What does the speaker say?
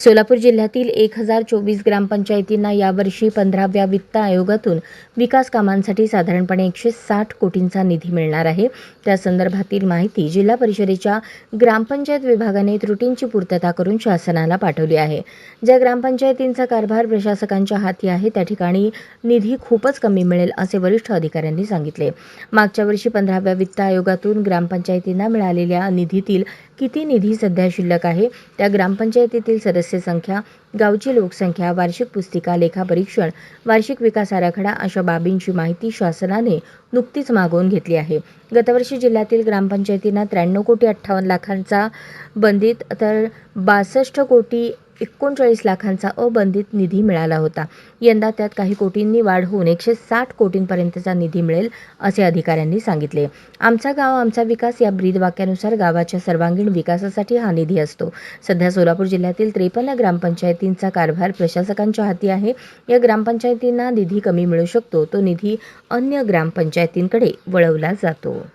सोलापूर जिल्ह्यातील एक हजार चोवीस ग्रामपंचायतींना यावर्षी पंधराव्या वित्त आयोगातून विकास कामांसाठी साधारणपणे एकशे साठ कोटींचा निधी मिळणार आहे. त्या संदर्भातील माहिती जिल्हा परिषदेच्या ग्रामपंचायत विभागाने त्रुटींची पूर्तता करून शासनाला पाठवली आहे. ज्या ग्रामपंचायतींचा कारभार प्रशासकांच्या हाती आहे त्या ठिकाणी निधी खूपच कमी मिळेल असे वरिष्ठ अधिकाऱ्यांनी सांगितले. मागच्या वर्षी पंधराव्या वित्त आयोगातून ग्रामपंचायतींना मिळालेल्या निधीतील किती निधी सध्या शिल्लक आहे? त्या ग्रामपंचायतीतील सदस्य संख्या गावची लोकसंख्या वार्षिक पुस्तिका लेखापरीक्षण वार्षिक विकास आराखडा अशा बाबींची माहिती शासनाने नुकतीच मागवून घेतली आहे. गतवर्षी जिल्ह्यातील ग्रामपंचायतींना त्र्याण्णव कोटी अठ्ठावन्न लाखांचा बंधित तर बासष्ट कोटी एकोणचाळीस लाखांचा अबंधित निधी मिळाला होता. यंदा त्यात काही कोटींनी वाढ होऊन एकशे साठ कोटींपर्यंतचा निधी मिळेल असे अधिकाऱ्यांनी सांगितले. आमचा गाव आमचा विकास या ब्रीद वाक्यानुसार गावाच्या सर्वांगीण विकासासाठी हा निधी असतो. सध्या सोलापूर जिल्ह्यातील त्रेपन्न ग्रामपंचायतींचा कारभार प्रशासकांच्या हाती आहे. या ग्रामपंचायतींना निधी कमी मिळू शकतो. तो निधी अन्य ग्रामपंचायतींकडे वळवला जातो.